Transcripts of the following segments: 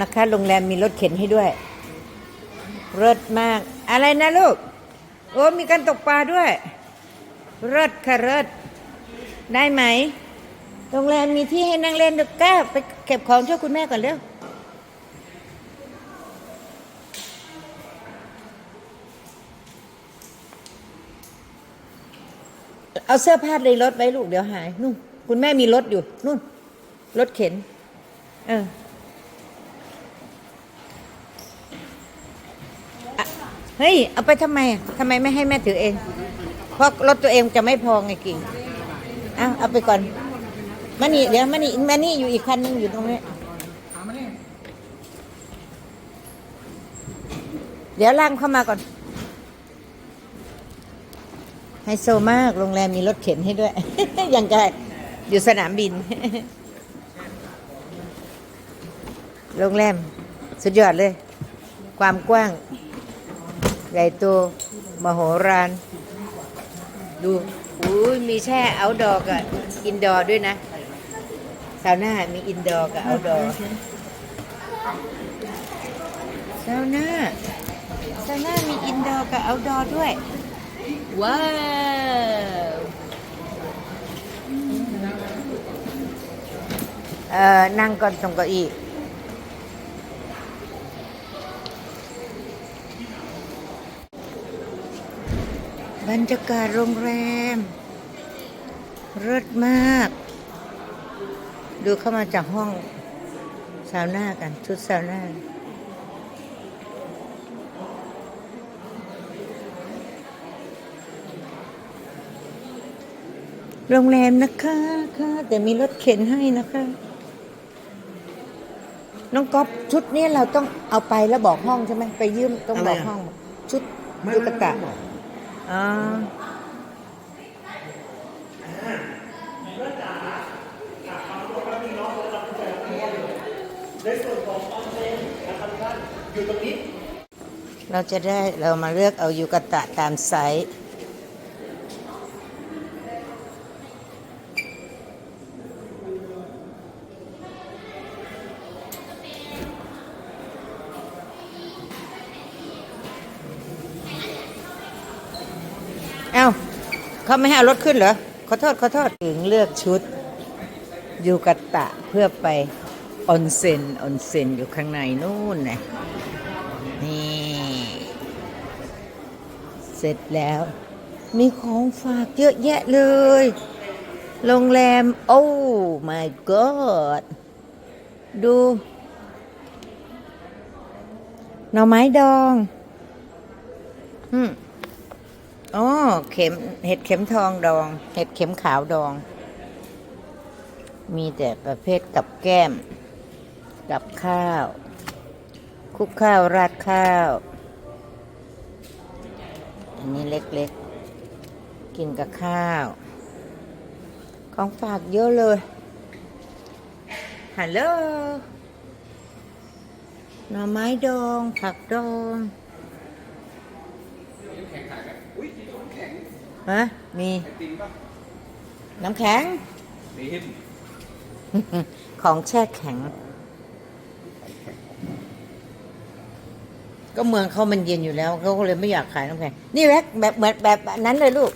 นะคะ โรงแรมมีรถเข็นให้ด้วยเลิศมาก อะไรนะลูก โอ้มีการตกปลาด้วยเลิศค่ะเลิศได้ไหม โรงแรมมีที่ให้นั่งเล่นด้วยก้าไปเก็บของช่วยคุณแม่ก่อนเร็วเอาเสื้อผ้าในรถไว้ลูกเดี๋ยวหายนู่นคุณแม่มีรถอยู่นู่นรถเข็น เอออะ เฮ้ย เอาไปทำไมอะทำไมไม่ให้แม่ถือเอง เพราะรถตัวเองจะไม่พอไงกิ่งเอาเอาไปก่อนมานี่เดี๋ยวมานี่มานี่อยู่อีกคันนึงอยู่ตรงนี้เดี๋ยวล่างเข้ามาก่อนไฮโซมากโรงแรมมีรถเข็นให้ด้วย อยังไงอยู่สนามบิน โรงแรม สุดยอดเลย ความกว้าง ใหญ่โตมโหฬารดูอุ้ยมีแช่เอาดอกับอินดอร์ด้วยนะซาวน่ามีอินดอร์กับเอาดอร์ซาวน่าซาวน่ามีอินดอร์กับเอาดอร์ด้วย ว้าวเอ่อนั่งก่อนตรงเก้าอี้ บรรยากาศโรงแรมเลิศมาก ดูเข้ามาจากห้องซาวน่ากัน ชุดซาวน่าโรงแรมนะคะค่ะแต่มีรถเข็นให้นะคะ น้องก๊อฟชุดนี้เราต้องเอาไปแล้วบอกห้องใช่ไหมไปยืมต้องบอกห้อง ชุดยูกะตะ เราจะได้เรามาเลือกเอายูกะตะตามไซส์ เอ้าเขาไม่ให้เอารถขึ้นเหรอ ขอโทษ ขอโทษ ถึงเลือกชุดยูกะตะเพื่อไปออนเซ็นออนเซ็นอยู่ข้างในนู่นนะนี่ เสร็จแล้ว มีของฝากเยอะแยะเลย โรงแรม โอ้ my god ดูหน่อไม้ดอง อืม อ๋อเข็มเห็ดเข็มทองดอง เห็ดเข็มขาวดอง มีแต่ประเภทกับแก้ม กับข้าว คุกข้าวราดข้าว อันนี้เล็กๆ กินกับข้าว ของฝากเยอะเลย ฮัลโหลหน่อไม้ดอง ผักดอง ฮะมีน้ำแข็ง ของแช่แข็ง ก็เมืองเขามันเย็นอยู่แล้วเขาก็เลยไม่อยากขายน้ำแข็ง นี่แว็กแบบแบบแบบนั้นเลยลูก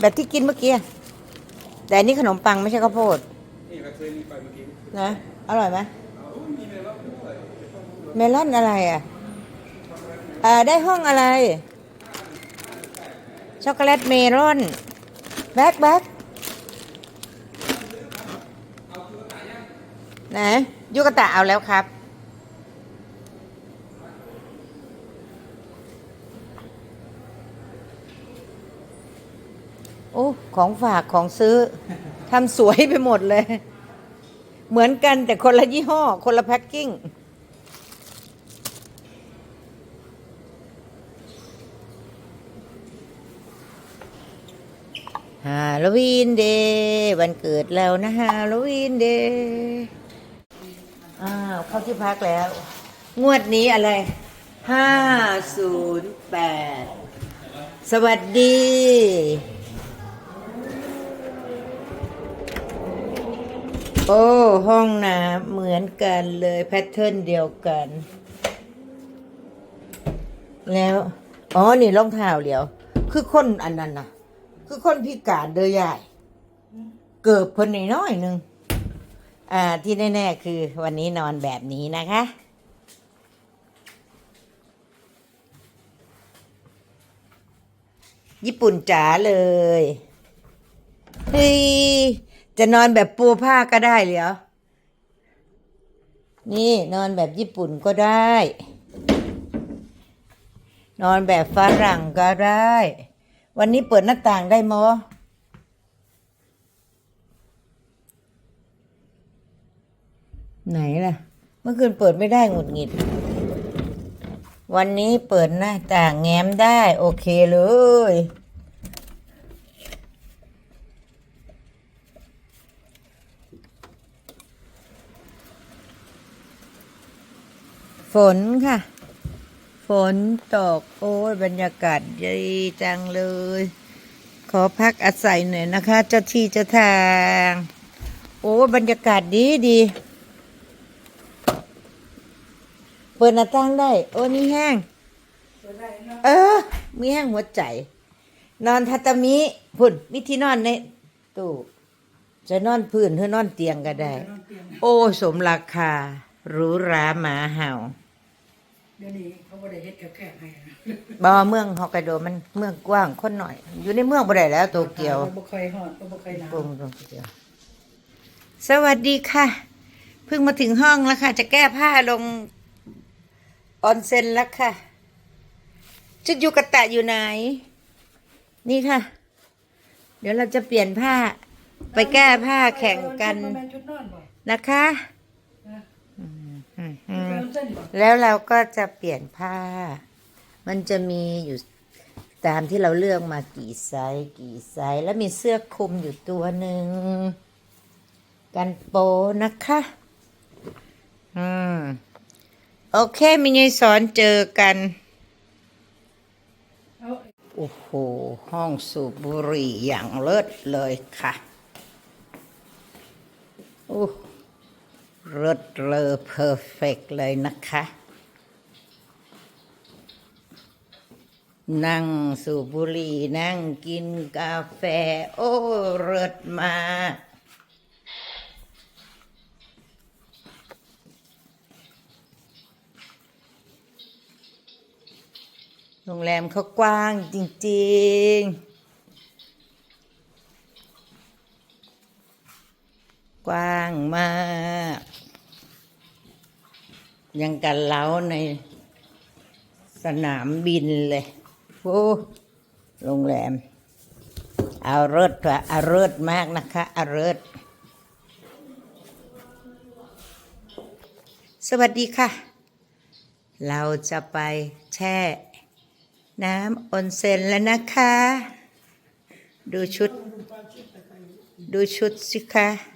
แบบที่กินเมื่อกี้ แต่อันนี่ขนมปังไม่ใช่ข้าวโพดนี่เราเคยมีไปเมื่อกี้นะอร่อยไหมเอามีเมลอนด้วยเมลอนอะไรอะเอ่อได้ห้องอะไร ช็อกโกแลตเมลอน แบ็คแบ็คไหนยุกตะเอาแล้วครับ โอ้ ของฝากของซื้อทำสวยไปหมดเลย เหมือนกันแต่คนละยี่ห้อ คนละแพ็คกิ้ง ฮาโลวีนเดย์วันเกิดเรานะฮาโลวีนเดย์อ้าวเข้าที่พักแล้ว งวดนี้อะไรห้าศูนย์แปดสวัสดี โอ้ ห้องน้ำเหมือนกันเลยแพทเทิร์นเดียวกัน แล้ว อ๋อ นี่รองเท้าเหลียว คือคนอันนั้นนะ คือคนพิการเด้อยายเกิบเพิ่นนน้อยๆหนึ่งอ่าที่แน่ๆคือวันนี้นอนแบบนี้นะคะญี่ปุ่นจ๋าเลย เฮ้ย จะนอนแบบปูผ้าก็ได้เหรอ นี่นอนแบบญี่ปุ่นก็ได้ นอนแบบฝรั่งก็ได้ วันนี้เปิดหน้าต่างได้มอไหนล่ะ เมื่อคืนเปิดไม่ได้หงุดหงิด วันนี้เปิดหน้าต่างแง้มได้ โอเคเลย ฝนค่ะ ฝนตก โอ้ยบรรยากาศดีจังเลย ขอพักอาศัยหน่อยนะคะ เจ้าที่เจ้าทาง โอ้ยบรรยากาศดีดี เปิดหน้าต่างได้ โอ้นี่แห้ง เออ มีแห้งหัวใจ นอนทัตามิพุ่นวิธีนอนในตู้จะนอนพื้นหรือนอนเตียงก็ได้ โอ้ สมราคาหรูหราหมาเห่าเดี๋ยวนี้ เขาบ่ได้เฮ็ดแคบๆให้นะบ่เมืองฮอกไกโดมันเมืองกว้างคนหน่อย อยู่ในเมืองบ่ได้แล้วโตเกียวบ่ค่อยฮอดบ่ค่อยหนาวกรุงโตเกียว สวัสดีค่ะ เพิ่งมาถึงห้องแล้วค่ะ จะแก้ผ้าลงออนเซ็นแล้วค่ะ ชุดยูกะตะอยู่ไหน นี่ค่ะ เดี๋ยวเราจะเปลี่ยนผ้า ไปแก้ผ้าแข่งกันบ่แม่นชุดนอนบ่นะคะนะอืม่นแล้วเราก็จะเปลี่ยนผ้า มันจะมีอยู่ตามที่เราเลือกมากี่ไซส์กี่ไซส์แล้วมีเสื้อคลุมอยู่ตัวหนึ่งกันโปนะคะ อืม โอเคมิยายสอนเจอกัน โอ้โห ห้องสูบบุหรี่อย่างเลิศเลยค่ะ โอ้เลิศเลอเพอร์เฟกเลยนะคะ นั่งสูบบุหรี่นั่งกินกาแฟ โอ้เลิศมากโรงแรมเขากว้างจริง ๆ กว้างมาก ยังกันเล้าในสนามบินเลยโอ้โรงแรมเอาเลิศว่ะเอาเลิศมากนะคะเอาเลิศสวัสดีค่ะ เราจะไปแช่ น้ำออนเซ็นแล้วนะคะ ดูชุด ดูชุดสิคะ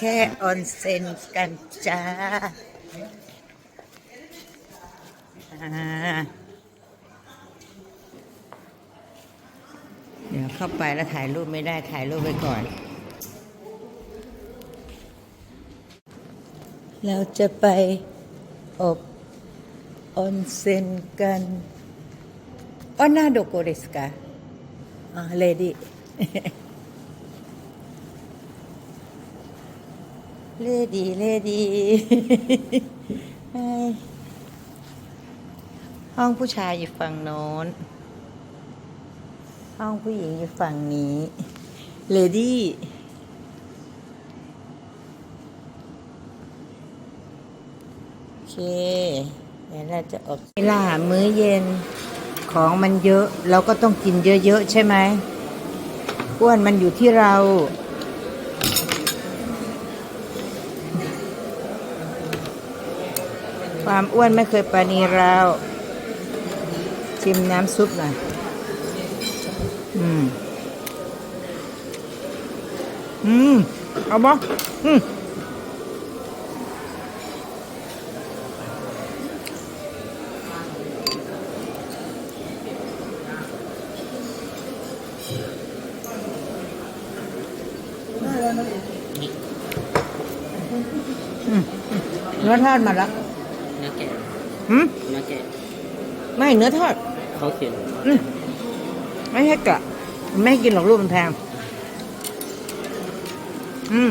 แช่ออนเซ็นกันจ้าเดี๋ยวเข้าไปแล้วถ่ายรูปไม่ได้ถ่ายรูปไว้ก่อน เราจะไปอบออนเซ็นกันออนาโดโกเดสกาอ่าเลดี้ เลดีเลดีห้องผู้ชายอยู่ฝั่งโน้น ห้องผู้หญิงอยู่ฝั่งนี้ เลดี้โอเค เดี๋ยวเราจะออกเวลามื้อเย็นของมันเยอะ เราก็ต้องกินเยอะๆใช่ไหมอ้วนมันอยู่ที่เรา ความอ้วนไม่เคยปานีเราชิมน้ำซุปหน่อย อืม อืม เอาบ่อืมเนื้อทอดมาแล้ว เนื้อแกะ หืม เนื้อแกะ ไม่เนื้อทอดเขาเขียนอืมไม่ให้กะไม่ให้กินหรอกลูกมันแพงอืม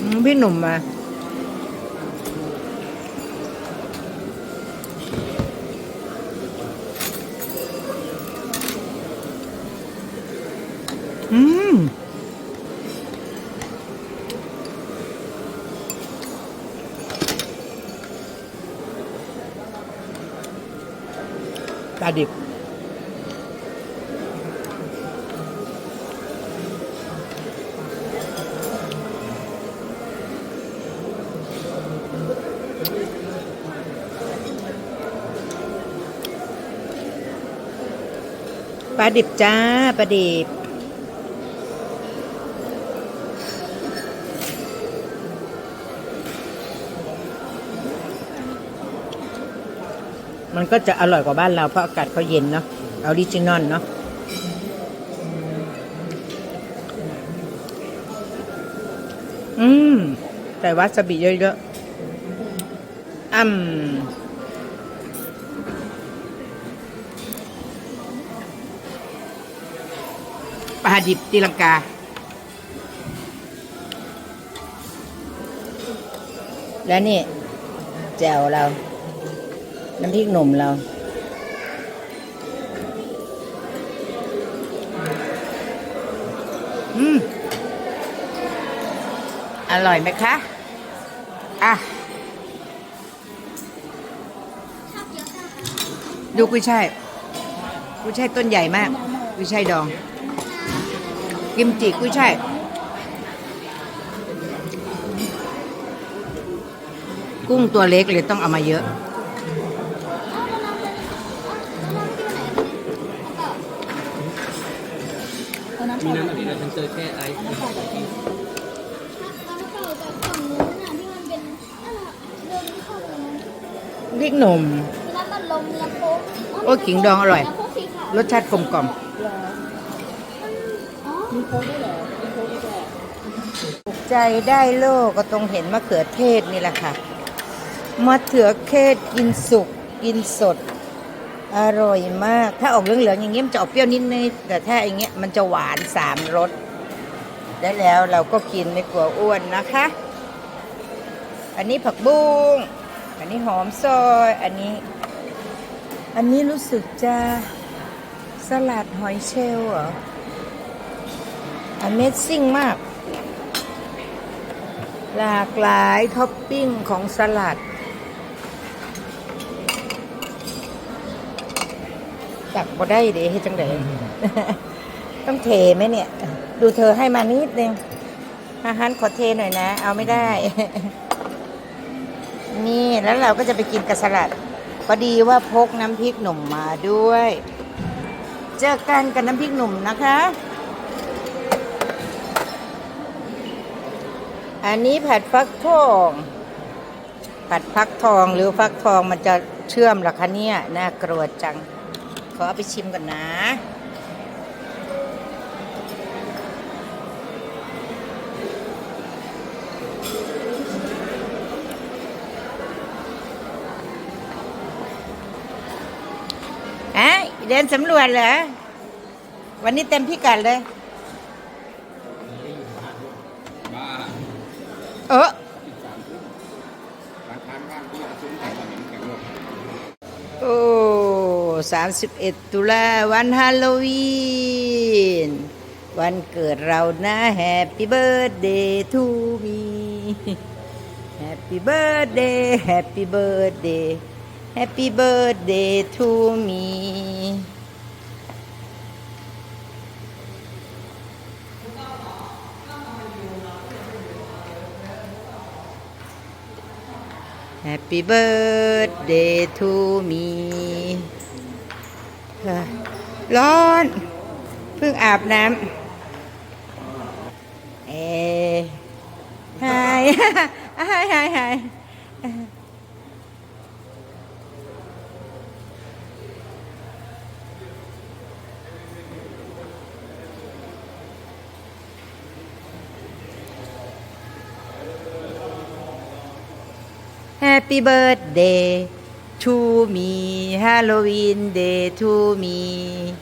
อืมพี่หนุ่มมา อืม ป ลาดิบปลาดิบจ้าปลาดิบ มันก็จะอร่อยกว่าบ้านเราเพราะอากาศเขาเย็นเนาะออริจินอลเนาะอืมแต่วาซาบิเยอะๆอืมปลาดิบตีลังกา และนี่แจ่วเรา น้ำพริกหนุ่มเรา อืม อร่อยไหมคะ อะ ดูกุ้ยช่ายกุ้ยช่ายต้นใหญ่มาก กุ้ยช่ายดอง กิมจิกุ้ยช่ายกุ้งตัวเล็กเลยต้องเอามาเยอะ นเข้าไปนั้นพริกหนุ่มน้ำมันลมแล้วโค้กโอ้ขิงดองอร่อย แล้วโค้กสีขาวรสชาติกลมกล่อมอ๋อถูกใจได้โลกก็ตรงเห็นมะเขือเทศนี่แหละค่ะ มะเขือเทศกินสุกกินสด อร่อยมาก ถ้าออกเหลืองๆอย่างเงี้ยมันจะออกเปรี้ยวนิดนึงแต่ถ้าอย่างเงี้ยมันจะหวานสามรส ได้แล้วเราก็กินไม่กลัวอ้วนนะคะ อันนี้ผักบุ้ง อันนี้หอมซอย อันนี้ อันนี้รู้สึกจะสลัดหอยเชลล์เหรอ Amazing มาก หลากหลายท็อปปิ้งของสลัด ตักบ่ได้เดี๋ยวให้จังได ต้องเทไหมเนี่ย ดูเธอให้มานิดนึงอาหารขอเทหน่อยนะ เอาไม่ได้ นี่แล้วเราก็จะไปกินกับสลัดพอดีว่าพกน้ำพริกหนุ่มมาด้วย เจอกันกับน้ำพริกหนุ่มนะคะ อันนี้ผัดฟักทองผัดฟักทองหรือฟักทองมันจะเชื่อมเหรอคะเนี่ยน่ากลัวจัง ขอเอาไปชิมก่อนนะ เดินสำรวจเหรอ วันนี้เต็มพิกัดเลยเออโอ้สามสิบเอ็ดตุลาวันฮาโลวีน วันเกิดเรานะแฮปปี้เบิร์ดเดย์ทูมีแฮปปี้เบิร์ดเดย์แฮปปี้เบิร์ดเดย์ Happy birthday to me Happy birthday to me ร้อน เพิ่งอาบน้ำเอ้ฮายฮายฮายฮ Happy birthday to me Halloween day to me